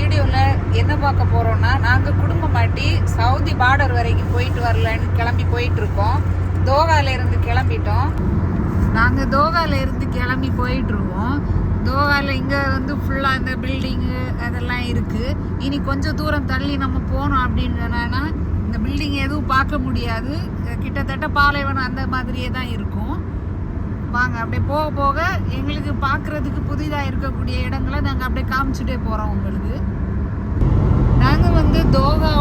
வீடியோவில் என்ன பார்க்க போகிறோன்னா நாங்கள் குடும்பமாட்டி சவுதி பார்டர் வரைக்கும் போயிட்டு வரலன்னு கிளம்பி போயிட்டுருக்கோம். தோகாலேருந்து இருந்து கிளம்பிட்டோம். நாங்கள் தோகாலேருந்து கிளம்பி போயிட்டுருவோம் தோகாவில் இங்கே வந்து ஃபுல்லாக இந்த பில்டிங்கு அதெல்லாம் இருக்குது இனி கொஞ்சம் தூரம் தள்ளி நம்ம போனோம் அப்படின்னு இந்த பில்டிங் எதுவும் பார்க்க முடியாது. கிட்டத்தட்ட பாலைவனம் அந்த மாதிரியே தான் இருக்கும். வாங்க அப்படியே போக போக எங்களுக்கு பார்க்குறதுக்கு புதிதாக இருக்கக்கூடிய இடங்களை நாங்கள் அப்படியே காமிச்சுட்டே போகிறோம் உங்களுக்கு. நாங்கள் வந்து தோகா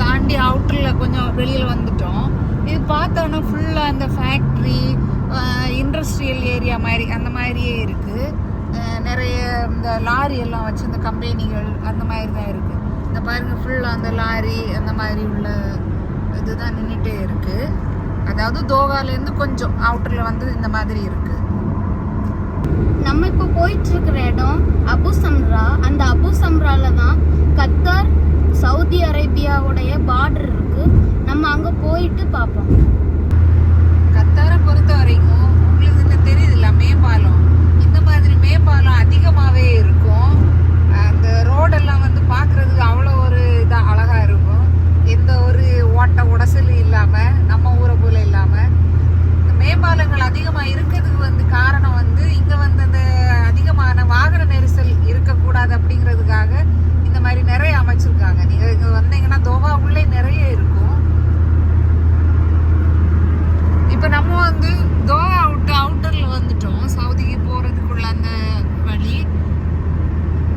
தாண்டி அவுட்டரில் கொஞ்சம் வெளியில் வந்துட்டோம். இது பார்த்தோன்னா ஃபுல்லாக அந்த ஃபேக்ட்ரி இண்டஸ்ட்ரியல் ஏரியா மாதிரி அந்த மாதிரியே இருக்குது நிறைய இந்த லாரி எல்லாம் வச்சு இந்த கம்பெனிகள் அந்த மாதிரி தான் இருக்குது இந்த பாருங்கள் ஃபுல்லாக அந்த லாரி அந்த மாதிரி உள்ள இதுதான் நின்றுட்டே இருக்குது அதாவது தோகாலேருந்து கொஞ்சம் அவுட்டரில் வந்து இந்த மாதிரி இருக்குது நம்ம இப்போ போயிட்டு இருக்கிற இடம் அபு சம்ரா. அந்த அபு சம்ரால தான் கத்தார் சவுதி அரேபியாவுடைய பார்டர் இருக்கு. நம்ம அங்க போயிட்டு பார்ப்போம். கத்தாரை பொறுத்த வரைக்கும் உங்களுக்கு இந்த தெரியுதுல்ல மேம்பாலம். இந்த மாதிரி மேம்பாலம் அதிகமாகவே இருக்கும். அந்த ரோடெல்லாம் வந்து பார்க்குறதுக்கு அவ்வளோ ஒரு இதாக அழகாக இருக்கும் எந்த ஒரு ஓட்ட உடசல் இல்லாமல் நம்ம ஊரை போல இல்லாமல் இந்த மேம்பாலங்கள் அதிகமாக இருக்கிறதுக்கு வந்து காரணம் வந்து இங்கே வந்து அந்த அதிகமான வாகன நெரிசல் இருக்கக்கூடாது அப்படிங்கிறதுக்காக இந்த மாதிரி நிறைய அமைச்சிருக்காங்க நீங்கள் இங்கே வந்தீங்கன்னா தோஹா உள்ளே நிறைய இருக்கும் இப்போ நம்ம வந்து தோஹா அவுட் அவுட்டரில் வந்துட்டோம் சவுதிக்கு போகிறதுக்குள்ள அந்த வழி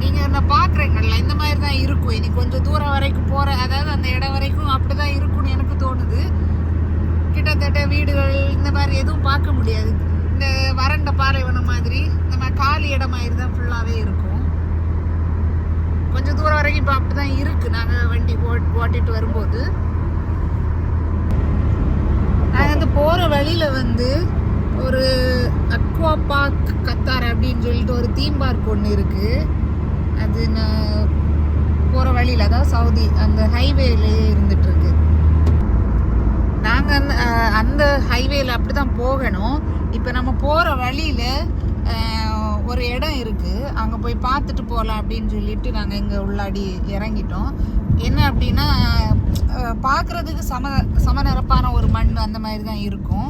நீங்கள் இந்த பார்க்குறீங்கல்ல இந்த மாதிரி தான் இருக்கும் இனி கொஞ்சம் தூரம் வரைக்கும் போகிற அதாவது அந்த இடம் வரைக்கும் அப்படி தான் இருக்கும்னு எனக்கு தோணுது கிட்டத்தட்ட வீடுகள் இந்த மாதிரி எதுவும் பார்க்க முடியாது இந்த வறண்ட பாலைவனம் மாதிரி இந்த மாதிரி காலி இடம் மாதிரி தான் ஃபுல்லாகவே இருக்கும் கொஞ்சம் தூரம் இப்போ அப்படி தான் இருக்குது நாங்கள் வண்டி ஓட் ஓட்டிட்டு வரும்போது. நாங்கள் அந்த போகிற வழியில் வந்து ஒரு அக்வா பார்க் கத்தார் அப்படின்னு சொல்லிட்டு ஒரு தீம் பார்க் ஒன்று இருக்குது அது நான் போகிற வழியில் தான் சவுதி அந்த ஹைவேலேயே இருந்துகிட்ருக்கு நாங்கள் அந்த அந்த ஹைவேல அப்படி தான் போகணும். இப்போ நம்ம போகிற வழியில் ஒரு இடம் இருக்குது அங்கே போய் பார்த்துட்டு போகலாம் அப்படின்னு சொல்லிட்டு நாங்கள் இங்கே உள்ளாடி இறங்கிட்டோம். என்ன அப்படின்னா பார்க்குறதுக்கு சம சமநிரப்பான ஒரு மண் அந்த மாதிரி தான் இருக்கும்.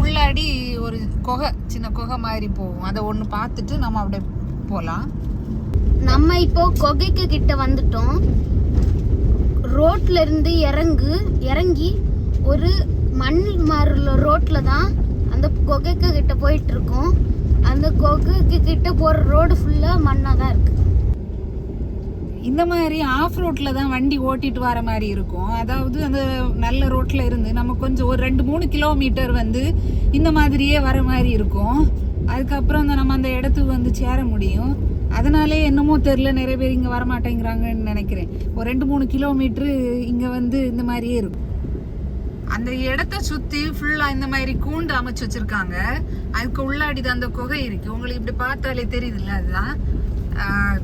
உள்ளாடி ஒரு குகை சின்ன குகை மாதிரி போகும். அதை ஒன்று பார்த்துட்டு நம்ம அப்படியே போகலாம் நம்ம இப்போ குகைக்கு கிட்ட வந்துட்டோம். ரோட்ல இருந்து இறங்கு இறங்கி ஒரு மண் மாறுல ரோட்ல தான் அந்த குகைக்கு கிட்ட போயிட்டு இருக்கோம். அந்த கொக்கு கிட்ட போற ரோடு ஃபுல்லா மண்ணா தான் இருக்கு. இந்த மாதிரி ஆஃப் ரோட்டில் தான் வண்டி ஓட்டிட்டு வர மாதிரி இருக்கும். அதாவது அந்த நல்ல ரோட்டில் இருந்து நம்ம கொஞ்சம் ஒரு ரெண்டு மூணு கிலோமீட்டர் வந்து இந்த மாதிரியே வர மாதிரி இருக்கும். அதுக்கப்புறம் அந்த நம்ம அந்த இடத்துக்கு வந்து சேர முடியும். அதனாலே என்னமோ தெரில நிறைய பேர் இங்கே வரமாட்டேங்கிறாங்கன்னு நினைக்கிறேன். ஒரு ரெண்டு மூணு கிலோமீட்ரு இங்கே வந்து இந்த மாதிரியே இருக்கும். அந்த இடத்த சுற்றி ஃபுல்லாக இந்த மாதிரி கூண்டு அமைச்சு வச்சுருக்காங்க. அதுக்கு உள்ளாடிதான் அந்த குகை இருக்குது உங்களுக்கு இப்படி பார்த்தாலே தெரியுதுல்ல அதுதான்.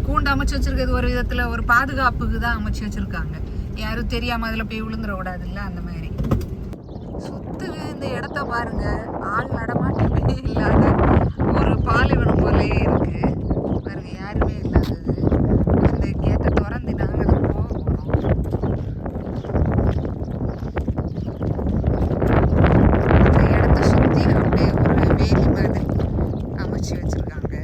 கூண்டு அமைச்சு வச்சிருக்கிறது ஒரு விதத்தில் ஒரு பாதுகாப்புக்கு தான் அமைச்சு வச்சிருக்காங்க. யாரும் தெரியாமல் அதில் போய் விழுந்துடக்கூடாதுல்ல அந்த மாதிரி. சுத்து இந்த இடத்த பாருங்க. ஆள் நடமாட்டமே இல்லாத ஒரு பாலைவனம் போலே இருக்கு பாருங்க யாருமே இல்லாதது அந்த கேட்டை திறந்து நாங்கள் அதில் போக போகிறோம் இந்த இடத்த சுற்றி அப்படியே ஒரு வேலி மாதிரி அமைச்சு வச்சிருக்காங்க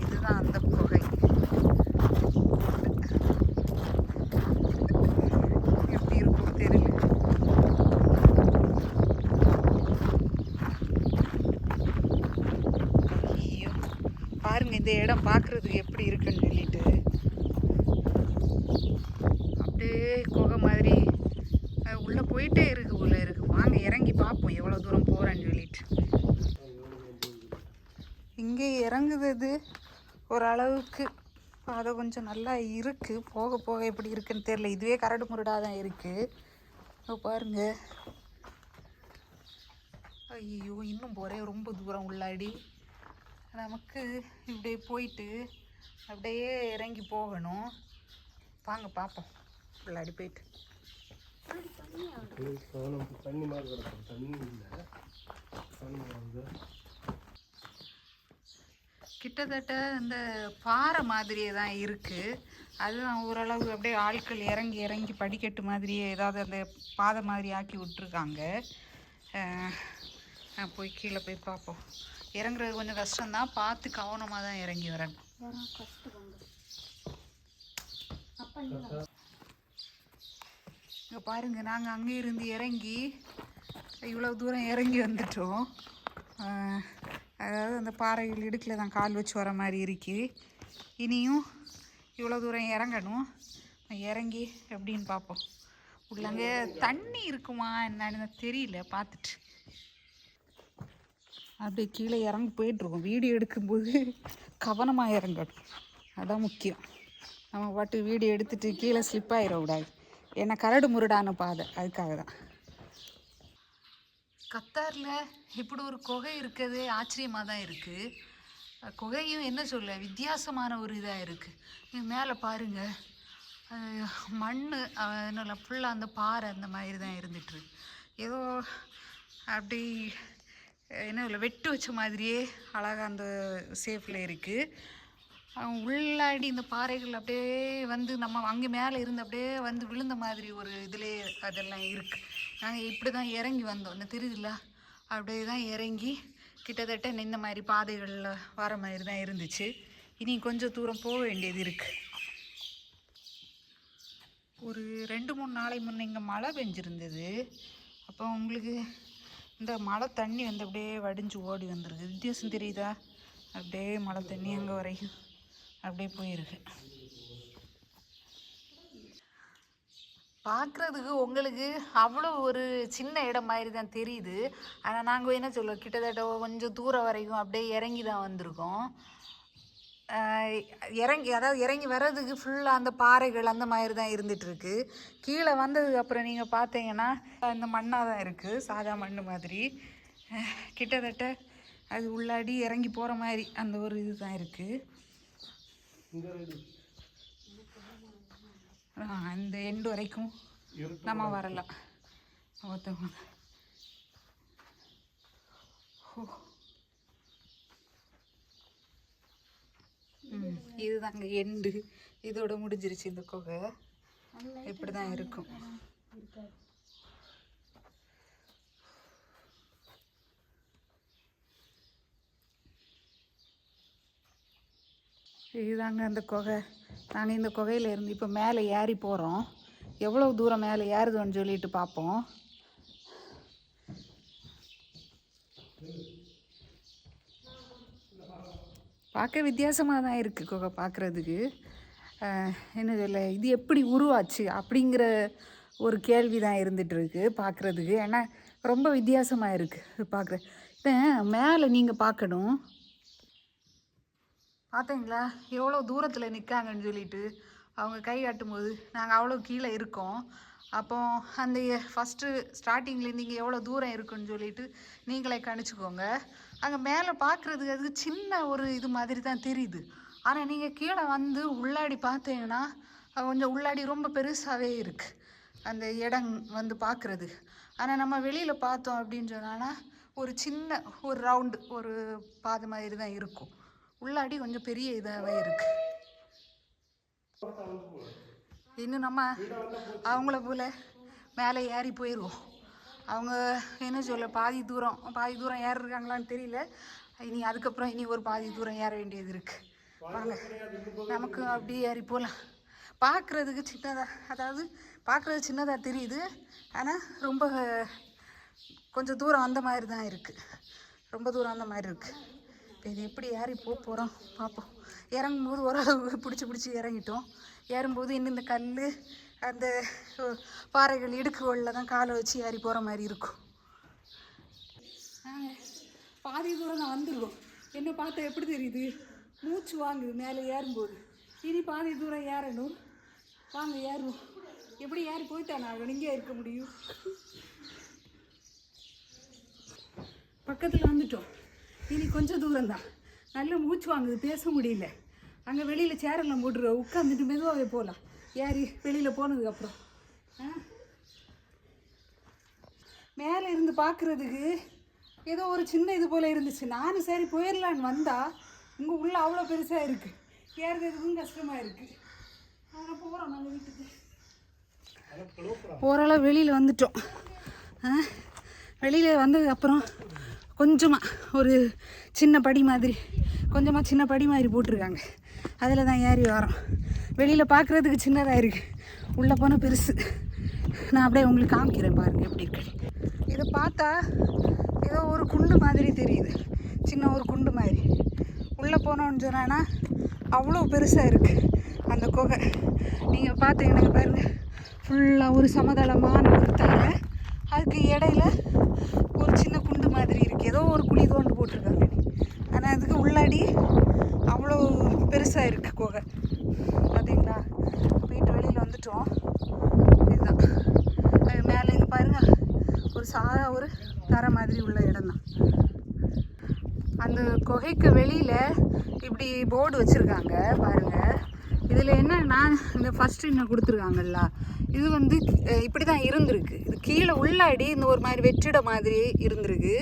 இதுதான் அந்த குகை எப்படி இருக்கும் தெரியல ஐயோ பாருங்க இந்த இடம் பார்க்குறதுக்கு எப்படி இருக்குன்னு சொல்லிட்டு அப்படியே குகை மாதிரி. உள்ளே போயிட்டே இருக்கு உள்ளே இருக்கு. வாங்க இறங்கி பார்ப்போம் எவ்வளோ தூரம் போகிறேன்னு சொல்லிட்டு. இங்கே இறங்குது ஓரளவுக்கு அதை கொஞ்சம் நல்லா இருக்குது போக போக எப்படி இருக்குன்னு தெரியல. இதுவே கரடு முரடாக தான் இருக்குது இதோ பாருங்க. ஐயோ இன்னும் போகிறேன் ரொம்ப தூரம் உள்ளாடி. நமக்கு இப்படியே போயிட்டு அப்படியே இறங்கி போகணும். வாங்க பார்ப்போம் உள்ளாடி போயிட்டு. தண்ணி மாதிரி கிடக்கும் தண்ணி இல்லை. கிட்டத்தட்ட இந்த பாறை மாதிரியே தான் இருக்குது அதுதான் ஓரளவு அப்படியே ஆட்கள் இறங்கி இறங்கி படிக்கட்டு மாதிரியே ஏதாவது அந்த பாதை மாதிரி ஆக்கி நான் போய் கீழே போய் பார்ப்போம் இறங்குறது கொஞ்சம் கஷ்டம்தான். பார்த்து கவனமாக தான் இறங்கி வரணும். இங்கே பாருங்க நாங்கள் அங்கே இருந்து இறங்கி இவ்வளோ தூரம் இறங்கி வந்துட்டோம். அதாவது அந்த பாறைகள் இடுக்கில் தான் கால் வச்சு வர மாதிரி இருக்கு. இனியும் இவ்வளோ தூரம் இறங்கணும். இறங்கி எப்படின்னு பார்ப்போம். உள்ளங்க தண்ணி இருக்குமா என்னன்னு தெரியல பார்த்துட்டு. அப்படியே கீழே இறங்கி போயிட்டுருக்கோம். வீடியோ எடுக்கும்போது கவனமாக இறங்கணும். அதான் முக்கியம். நம்ம பாட்டு வீடியோ எடுத்துட்டு கீழே ஸ்லிப் ஆகிடக்கூடாது ஏன்னா கரடு முரடான பாதை. அதுக்காக தான். கத்தாரில் இப்படி ஒரு குகை இருக்கிறது ஆச்சரியமாக தான் இருக்குது குகையும் என்ன சொல்ல? வித்தியாசமான ஒரு இதாக இருக்குது மேலே பாருங்கள் மண் என்ன ஃபுல்லாக அந்த பாறை அந்த மாதிரி தான் இருந்துட்டுருக்கு ஏதோ அப்படி என்ன இல்லை வெட்டு வச்ச மாதிரியே அழகாக அந்த சேஃபில் இருக்குது உள்ளாடி இந்த பாறைகள் அப்படியே வந்து நம்ம அங்கே மேலே இருந்து அப்படியே வந்து விழுந்த மாதிரி ஒரு இதிலே அதெல்லாம் இருக்குது நாங்கள் இப்படி தான் இறங்கி வந்தோம். இந்த தெரியுதுல அப்படியே தான் இறங்கி கிட்டத்தட்ட இந்த மாதிரி பாதைகளில் வர மாதிரி தான் இருந்துச்சு. இனி கொஞ்சம் தூரம் போக வேண்டியது இருக்குது ஒரு ரெண்டு மூணு நாளைக்கு முன்னே இங்கே மழை பெஞ்சிருந்தது. அப்போ உங்களுக்கு இந்த மழை தண்ணி வந்து அப்படியே வடிஞ்சு ஓடி வந்துருக்கு வித்தியாசம் தெரியுதா? அப்படியே மழை தண்ணி அங்கே வரைக்கும் அப்படியே போயிருக்கு. பார்க்குறதுக்கு உங்களுக்கு அவ்வளோ ஒரு சின்ன இடம் மாதிரி தான் தெரியுது. ஆனால் நாங்கள் என்ன சொல்லுவோம்? கிட்டத்தட்ட கொஞ்சம் தூரம் வரைக்கும் அப்படியே இறங்கி தான் வந்திருக்கோம். இறங்கி அதாவது இறங்கி வர்றதுக்கு ஃபுல்லாக அந்த பாறைகள் அந்த மாதிரி தான் இருந்துகிட்ருக்கு கீழே வந்ததுக்கு அப்புறம் நீங்கள் பார்த்தீங்கன்னா இந்த மண்ணாக தான் இருக்குது சாதா மண் மாதிரி. கிட்டத்தட்ட அது உள்ளாடி இறங்கி போகிற மாதிரி அந்த ஒரு இது தான் இருக்குது அந்த எண்டு வரைக்கும் நம்ம வரலாம். ஒருத்தவங்க ஓ. இதுதாங்க எண்டு இதோட முடிஞ்சிருச்சு இந்த குகை. இப்படி தான் இருக்கும். இதுதாங்க அந்த குகை. நாங்கள் இந்த குகையில இருந்து இப்போ மேலே ஏறி போகிறோம் எவ்வளோ தூரம் மேலே ஏறுதுன்னு சொல்லிட்டு பார்ப்போம். பார்க்க வித்தியாசமாக தான் இருக்குது குகை பார்க்குறதுக்கு. என்னது இல்லை இது எப்படி உருவாச்சு அப்படிங்கிற ஒரு கேள்வி தான் இருந்துகிட்ருக்கு பார்க்குறதுக்கு. ஏன்னா ரொம்ப வித்தியாசமாக இருக்குது பார்க்குற இப்போ மேலே நீங்கள் பார்க்கணும். பார்த்தீங்களா? எவ்வளோ தூரத்தில் நிற்காங்கன்னு சொல்லிட்டு அவங்க கை காட்டும்போது நாங்கள் அவ்வளோ கீழே இருக்கோம். அப்போ அந்த ஃபஸ்ட்டு ஸ்டார்டிங்லேருந்து இங்கே எவ்வளோ தூரம் இருக்குன்னு சொல்லிட்டு நீங்களே கணிச்சுக்கோங்க. அங்கே மேலே பார்க்குறதுக்கு அதுக்கு சின்ன ஒரு இது மாதிரி தான் தெரியுது. ஆனால் நீங்கள் கீழே வந்து உள்ளாடி பார்த்தீங்கன்னா கொஞ்சம் உள்ளாடி ரொம்ப பெருசாகவே இருக்குது அந்த இடம் வந்து பார்க்குறது ஆனால் நம்ம வெளியில் பார்த்தோம் அப்படின்னு சொன்னான்னா ஒரு சின்ன ஒரு ரவுண்டு ஒரு பாதை மாதிரி தான் இருக்கும். உள்ளாடி கொஞ்சம் பெரிய இதாகவே இருக்குது இன்னும் நம்ம அவங்கள போல் மேலே ஏறி போயிடுவோம் அவங்க என்ன சொல்ல பாதி தூரம் பாதி தூரம் ஏறிருக்காங்களான்னு தெரியல. இனி அதுக்கப்புறம் இனி ஒரு பாதி தூரம் ஏற வேண்டியது இருக்கு. வாங்க நமக்கு அப்படியே ஏறி போகலாம் பார்க்குறதுக்கு சின்னதாக அதாவது பார்க்குறது சின்னதாக தெரியுது. ஆனால் ரொம்ப கொஞ்சம் தூரம் அந்த மாதிரி தான் இருக்குது ரொம்ப தூரம் அந்த மாதிரி இருக்குது இப்போ இது எப்படி ஏறி போக போகிறோம் பார்ப்போம் இறங்கும்போது ஓரளவு பிடிச்சி பிடிச்சி இறங்கிட்டோம். ஏறும்போது இன்னும் இந்த கல் அந்த பாறைகள் இடுக்குகளில் தான் காலை வச்சு ஏறி போகிற மாதிரி இருக்கும். பாதி தூரம் தான் வந்துடுவோம் என்ன பார்த்தா எப்படி தெரியுது? மூச்சு வாங்குது மேலே ஏறும்போது. இனி பாதி தூரம் ஏறணும். வாங்க ஏறுவோம். எப்படி ஏறி போயிட்டானா இங்கே இருக்க முடியும்? பக்கத்தில் வந்துட்டோம். இனி கொஞ்சம் தூரம் தான். நல்ல மூச்சு வாங்குது பேச முடியல. அங்கே வெளியில் சேரெல்லாம் போட்டுருவோம் உட்காந்துட்டு மெதுவாகவே போகலாம் ஏறி வெளியில் போனதுக்கப்புறம் மேலே இருந்து பார்க்குறதுக்கு ஏதோ ஒரு சின்ன இது போல் இருந்துச்சு. நானும் சரி போயிடலான்னு வந்தா இங்கே உள்ள அவ்வளோ பெருசாக இருக்குது ஏறுறதுக்கும் கஷ்டமாக இருக்குது அதனால் போகிறோம் நாங்கள் வீட்டுக்கு. ஓரளவு வெளியில் வந்துட்டோம். வெளியில் வந்ததுக்கு அப்புறம் கொஞ்சமாக ஒரு சின்ன படி மாதிரி கொஞ்சமாக சின்ன படி மாதிரி போட்டிருக்காங்க. அதில் தான் ஏறி வரோம். வெளியில் பார்க்குறதுக்கு சின்னதாக இருக்குது உள்ளே போனால் பெருசு. நான் அப்படியே உங்களுக்கு காமிக்கிறேன் பாருங்கள் எப்படி இருக்கு. இதை பார்த்தா ஏதோ ஒரு குண்டு மாதிரி தெரியுது. சின்ன ஒரு குண்டு மாதிரி. உள்ளே போனோன்னு சொன்னான்னா அவ்வளோ பெருசாக இருக்குது அந்த குகை. நீங்கள் பார்த்தீங்கன்னா பாருங்கள் ஃபுல்லாக ஒரு சமதளமான ஒரு தரை. அதுக்கு இடையில ஒரு சின்ன குண்டு மாதிரி இருக்குது ஏதோ ஒரு குழி தோண்டு போட்டிருக்காங்க ஆனால் அதுக்கு அவ்வளோ பெருசாக இருக்குது குகை. பார்த்தீங்களா? வீட்டு வெளியில் வந்துட்டோம். இதுதான். அது மேலே இங்கே பாருங்கள் ஒரு சாதா ஒரு தர மாதிரி உள்ள இடம் தான். அந்த குகைக்கு வெளியில் இப்படி போர்டு வச்சுருக்காங்க பாருங்கள் இதில் என்னன்னா இந்த ஃபஸ்ட்டு இன்னும் கொடுத்துருக்காங்கல்ல. இது வந்து இப்படி தான் இருந்திருக்கு. இது கீழே உள்ளாடி இந்த ஒரு மாதிரி வெற்றிட மாதிரி இருந்திருக்கு.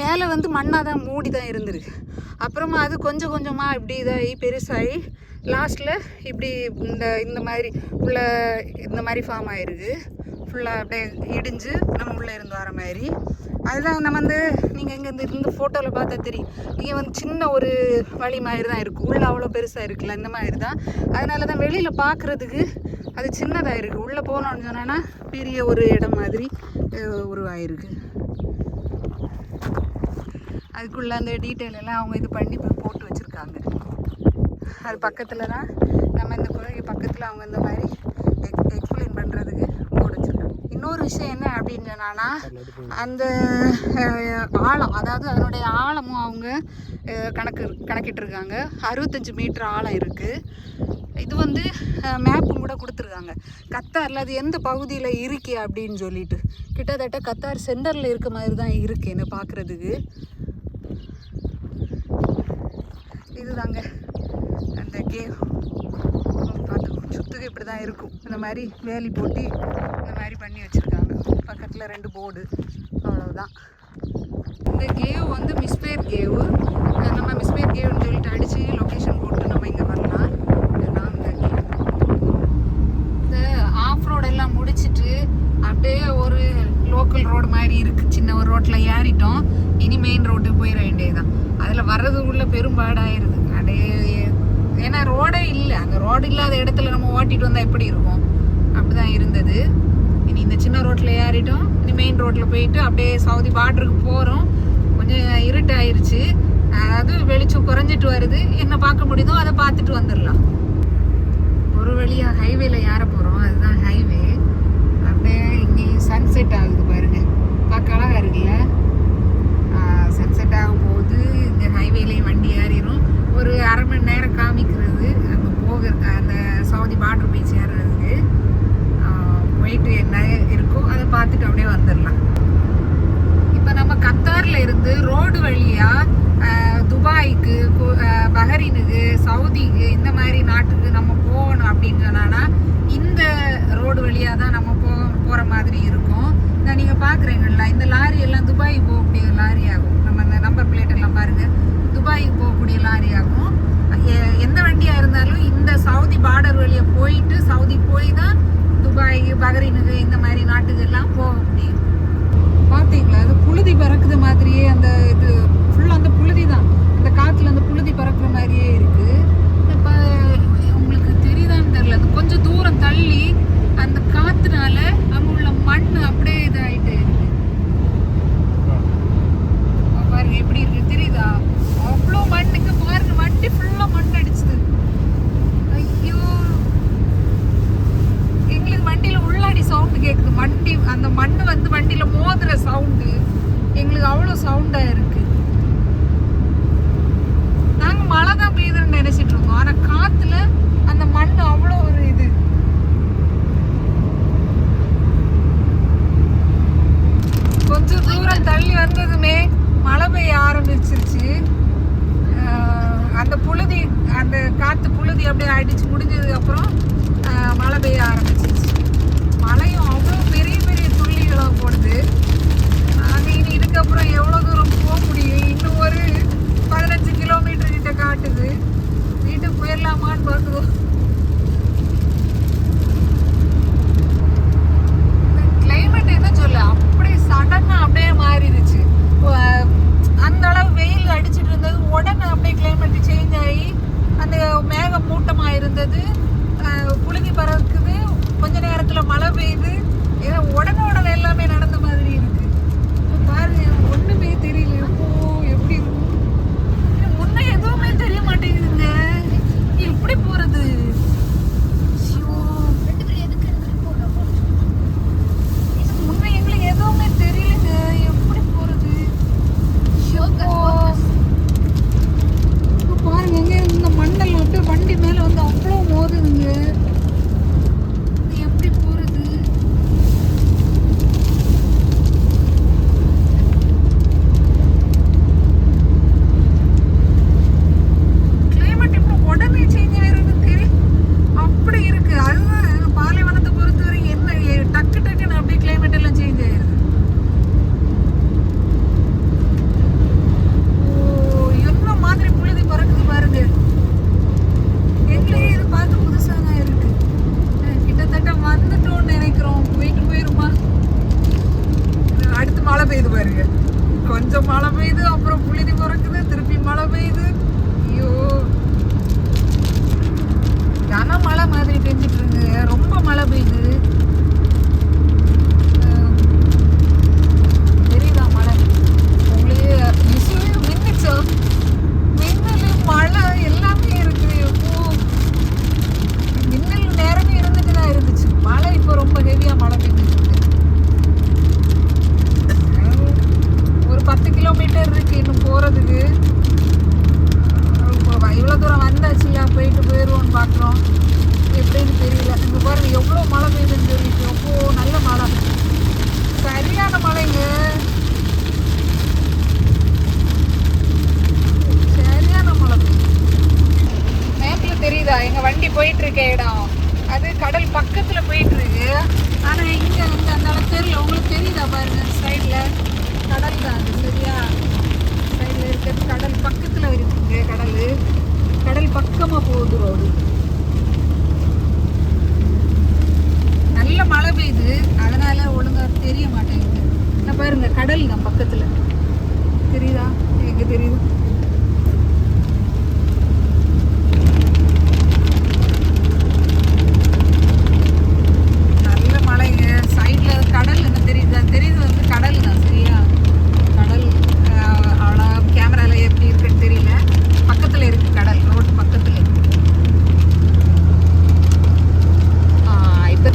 மேலே வந்து மண்ணாக தான் மூடி தான் இருந்திருக்கு. அப்புறமா அது கொஞ்சம் கொஞ்சமாக இப்படி இதாகி பெருசாகி லாஸ்ட்டில் இப்படி இந்த இந்த மாதிரி உள்ள இந்த மாதிரி ஃபார்ம் ஆயிருக்கு. ஃபுல்லாக அப்படியே இடிஞ்சு நம்ம உள்ளே இருந்து வர மாதிரி. அதுதான் நம்ம வந்து நீங்கள் இங்கே இந்த இந்த ஃபோட்டோவில் பார்த்தா தெரியும். இங்கே வந்து சின்ன ஒரு வழி மாதிரி தான் இருக்கும் உள்ளே அவ்வளோ பெருசாக இருக்குல்ல இந்த மாதிரி தான். அதனால தான் வெளியில் பார்க்குறதுக்கு அது சின்னதாக இருக்குது உள்ளே போனோன்னு சொன்னோன்னா பெரிய ஒரு இடம் மாதிரி உருவாயிருக்கு. அதுக்குள்ள அந்த டீட்டெயில் எல்லாம் அவங்க இது பண்ணி போட்டு வச்சுருக்காங்க. அது பக்கத்தில் தான் நம்ம இந்த குழந்தை பக்கத்தில் அவங்க இந்த மாதிரி எக் எக்ஸ்பிளைன் பண்ணுறதுக்கு போட்டு வச்சுருக்காங்க. இன்னொரு விஷயம் என்ன அப்படின்னு சொன்னான்னா அந்த ஆழம் அதாவது அதனுடைய ஆழமும் அவங்க கணக்கு கணக்கிட்டுருக்காங்க. அறுபத்தஞ்சு மீட்டர் ஆழம் இருக்குது இது வந்து மேப்பும் கூட கொடுத்துருக்காங்க. கத்தாரில் அது எந்த பகுதியில் இருக்கே அப்படின்னு சொல்லிட்டு. கிட்டத்தட்ட கத்தார் சென்டரில் இருக்க மாதிரி தான் இருக்கு என்ன பார்க்குறதுக்கு இதுதாங்க அந்த கேவ் பார்த்துக்கோ சுத்துக்கு இப்படி தான் இருக்கும். இந்த மாதிரி வேலி போட்டி இந்த மாதிரி பண்ணி வச்சுருக்காங்க. பக்கத்தில் ரெண்டு போர்டு அவ்வளோதான் இந்த கேவ் வந்து மிஸ்பேர் கேவு நம்ம மிஸ்பேர் கேவ்னு சொல்லிட்டு அடித்து லொக்கேஷன் போட்டு நம்ம இங்கே வரலாம். இதுதான் இந்த கேவ் இந்த ஆஃப் ரோடு எல்லாம் முடிச்சிட்டு அப்படியே ஒரு லோக்கல் ரோடு மாதிரி இருக்குது சின்ன ஒரு ரோட்டில் ஏறிட்டோம். இனி மெயின் வர்றதுக்குள்ள பெரும்பாடாயிருது அப்படியே ஏன்னா ரோடே இல்லை. அந்த ரோடு இல்லாத இடத்துல நம்ம ஓட்டிட்டு வந்தால் எப்படி இருக்கும்? அப்படிதான் இருந்தது. இனி இந்த சின்ன ரோட்டில் ஏறிட்டோம். இனி மெயின் ரோட்டில் போயிட்டு அப்படியே சவுதி பார்டருக்கு போகிறோம் கொஞ்சம் இருட்டாயிருச்சு. அதாவது வெளிச்சம் குறைஞ்சிட்டு வருது. என்ன பார்க்க முடியுதோ அதை பார்த்துட்டு வந்துடலாம். ஒரு வழியாக ஹைவேல ஏற போகிறோம் அதுதான் ஹைவே அப்படியே இங்கே சன்செட் ஆகுது பாருங்க. பார்க்க அழகா இருக்குல்ல? சன்செட் ஆகும் போது இந்த ஹைவேலையும் வண்டி ஏறிடும் ஒரு அரை மணி நேரம் காமிக்கிறது அங்கே போகிற அந்த சவுதி பார்டர் பீச் ஏறுறதுக்கு போயிட்டு என்ன இருக்கோ அதை பார்த்துட்டு அப்படியே வந்துடலாம். இப்போ நம்ம கத்தாரில் இருந்து ரோடு வழியாக துபாய்க்கு கு- சவுதிக்கு இந்த மாதிரி நாட்டுக்கு நம்ம போகணும் அப்படின்னா இந்த ரோடு வழியாக தான் நம்ம போ போகிற மாதிரி இருக்கும். நான் நீங்கள் பார்க்குறீங்களா இந்த லாரி எல்லாம் துபாய் போகக்கூடிய லாரி ஆகும். நம்ம நம்பர் பிளேட் எல்லாம் பாருங்க. துபாய்க்கு போகக்கூடிய லாரி ஆகும். எ- எந்த வண்டியா இருந்தாலும் இந்த சவுதி பார்டர் வழியை போயிட்டு சவுதி போய் தான் துபாய் பஹ்ரைனுக்கு இந்த மாதிரி நாட்டுக்கு எல்லாம் போக முடியும். பார்த்தீங்களா அது புழுதி பறக்குது மாதிரியே அந்த இது ஃபுல்லாக அந்த புழுதி தான் அந்த காற்றுல அந்த புழுதி பறக்குற மாதிரியே இருக்கு. இப்போ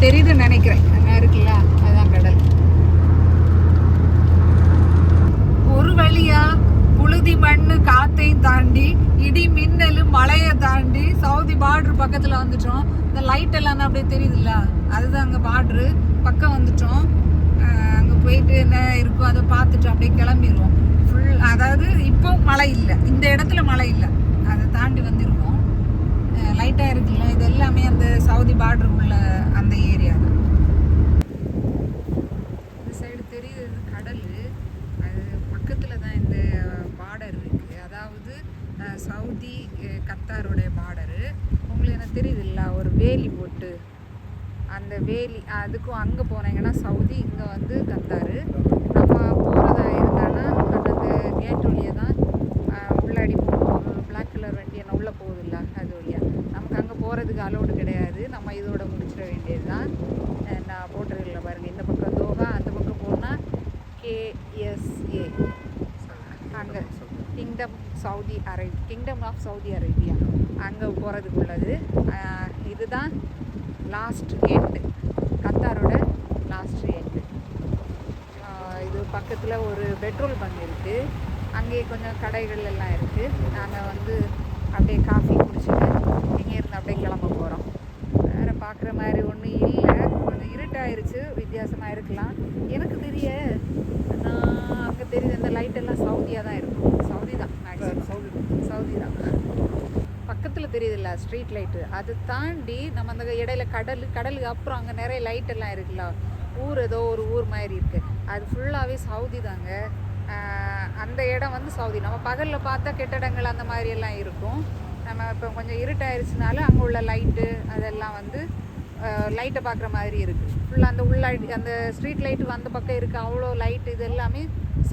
தெரியுதுன்னு நினைக்கிறேன். அங்க இருக்குல்ல? அதுதான் கடல். ஒரு வழியா புழுதி மண்ணு காத்தையும் தாண்டி இடி மின்னலு மழையை தாண்டி சவுதி பார்டர் பக்கத்துல வந்துட்டோம். இந்த லைட் எல்லாம் அப்படியே தெரியுதுல்ல? அதுதான் அங்க பார்டரு பக்கம் வந்துட்டோம். அங்கே போயிட்டு என்ன இருக்கோ அதை பார்த்துட்டு அப்படியே கிளம்பிடுவோம். ஃபுல் அதாவது இப்போ மழை இல்லை. இந்த இடத்துல மழை இல்லை. அதை தாண்டி வந்திருக்கோம். லைட்டாக இருக்குல்ல இது எல்லாமே அந்த சவுதி பார்டருக்குள்ள அந்த ஏரியா தான். இந்த சைடு தெரியுது கடல். அது பக்கத்தில் தான் இந்த பார்டர் இருக்குது அதாவது சவுதி கத்தாருடைய பார்டரு உங்களுக்கு எனக்கு தெரியுதுல்ல ஒரு வேலி போட்டு. அந்த வேலி அதுக்கும் அங்கே போனீங்கன்னா சவுதி இங்கே வந்து கத்தாரு. நம்ம போகிறதா இருந்தாலும் அந்த கேட் வழியாக தான் அஹ், உள்ளாடி பிளாக் கலர் வண்டி என்ன உள்ளே போகுதுல்ல அது வழியாக நமக்கு அங்கே போகிறதுக்கு அலோடு கிடையாது நம்ம இதோட முடிச்சிட வேண்டியது தான் நான் போட்டிருக்கல பாருங்கள் இந்த பக்கம் தோஹா அந்த பக்கம் போனால் கேஎஸ்ஏ அங்கே கிங்டம் அரே கிங்டம் ஆஃப் சவுதி அரேபியா அங்கே போகிறதுக்கு உள்ளது இதுதான் லாஸ்ட் எண்டு கத்தாரோட லாஸ்ட் எண்டு இது பக்கத்தில் ஒரு பெட்ரோல் பங்க் இருக்குது அங்கேயே கொஞ்சம் கடைகள் எல்லாம் இருக்குது நாங்கள் வந்து அப்படியே காஃபி குடிச்சிட்டு இங்கேருந்து அப்படியே கிளம்ப போகிறோம் வேறு பார்க்குற மாதிரி ஒன்றும் இல்லை. கொஞ்சம் இருட்டாயிருச்சு. வித்தியாசமாக இருக்கலாம். எனக்கு தெரிய நான் அங்கே தெரியுது இந்த லைட்டெல்லாம் சவுதியாக தான் இருக்கும். சவுதி தான் மேக்ஸிமம் சவுதி தான் பக்கத்தில் தெரியுதுல்ல ஸ்ட்ரீட் லைட்டு அது தாண்டி நம்ம அந்த இடையில கடல் கடலுக்கு அப்புறம் அங்கே நிறைய லைட் எல்லாம் இருக்குல்ல. ஊர் ஏதோ ஒரு ஊர் மாதிரி இருக்குது அது ஃபுல்லாகவே சவுதி தாங்க. அந்த இடம் வந்து சவுதி. நம்ம பகலில் பார்த்தா கெட்டடங்கள் அந்த மாதிரி எல்லாம் இருக்கும். நம்ம இப்போ கொஞ்சம் இருட்டாயிருச்சுனாலும் அங்கே உள்ள லைட்டு அதெல்லாம் வந்து லைட்டை பார்க்குற மாதிரி இருக்குது ஃபுல்லாக அந்த உள்ள அந்த ஸ்ட்ரீட் லைட்டு அந்த பக்கம் இருக்குது அவ்வளோ லைட் இது எல்லாமே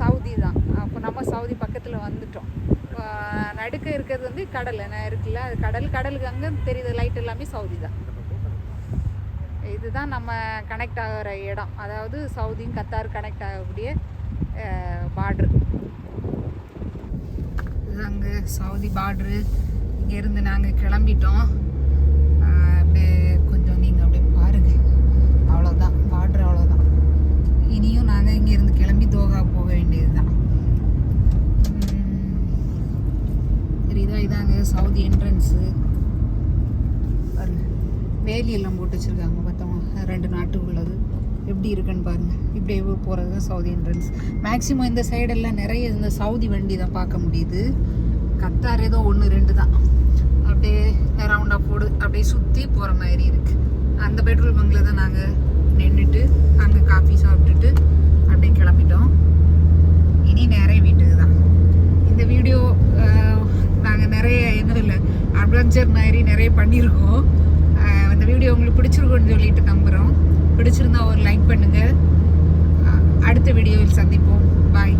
சவுதி தான். அப்போ நம்ம சவுதி பக்கத்தில் வந்துட்டோம். நடுக்க இருக்கிறது வந்து கடல். என்ன இருக்குல்ல அது கடல் கடலுக்கு அங்கே தெரியுது லைட் எல்லாமே சவுதி தான். இதுதான் நம்ம கனெக்ட் ஆகிற இடம். அதாவது சவுதியும் கத்தார் கனெக்ட் ஆகக்கூடிய பார்ட்ரு இதுதாங்க சவுதி பார்ட்ரு இங்கேருந்து நாங்கள் கிளம்பிட்டோம். அப்படியே கொஞ்சம் நீங்கள் அப்படியே பாருங்க அவ்வளோதான் பார்ட்ரு அவ்வளோதான் இனியும் நாங்கள் இங்கேருந்து கிளம்பி தோகா போக வேண்டியது தான் தெரியுதா இதாங்க சவுதி என்ட்ரன்ஸு பாருங்கள் வேலியெல்லாம் போட்டு வச்சுருக்காங்க பார்த்தவங்க ரெண்டு நாட்டுக்குள்ளது. எப்படி இருக்குன்னு பாருங்க. இப்படியே போகிறது தான் சவுதி என்ட்ரன்ஸ் மேக்ஸிமம் இந்த சைடெல்லாம் நிறைய இந்த சவுதி வண்டி தான் பார்க்க முடியுது. கத்தார் ஏதோ ஒன்று ரெண்டு தான். அப்படியே ரவுண்டாக போடு அப்படியே சுற்றி போகிற மாதிரி இருக்குது அந்த பெட்ரோல் பங்கில் தான் நாங்கள் நின்றுட்டு அங்கே காஃபி சாப்பிட்டுட்டு அப்படியே கிளம்பிட்டோம். இனி நிறைய வீட்டுக்கு தான். இந்த வீடியோ நாங்கள் நிறைய எதுவும் இல்லை அட்வென்ச்சர் மாதிரி நிறைய பண்ணியிருக்கோம். அந்த வீடியோ உங்களுக்கு பிடிச்சிருக்கோன்னு சொல்லிட்டு நம்புகிறோம் பிடிச்சிருந்தா ஒரு லைக் பண்ணுங்கள் அடுத்த வீடியோவில் சந்திப்போம். பாய்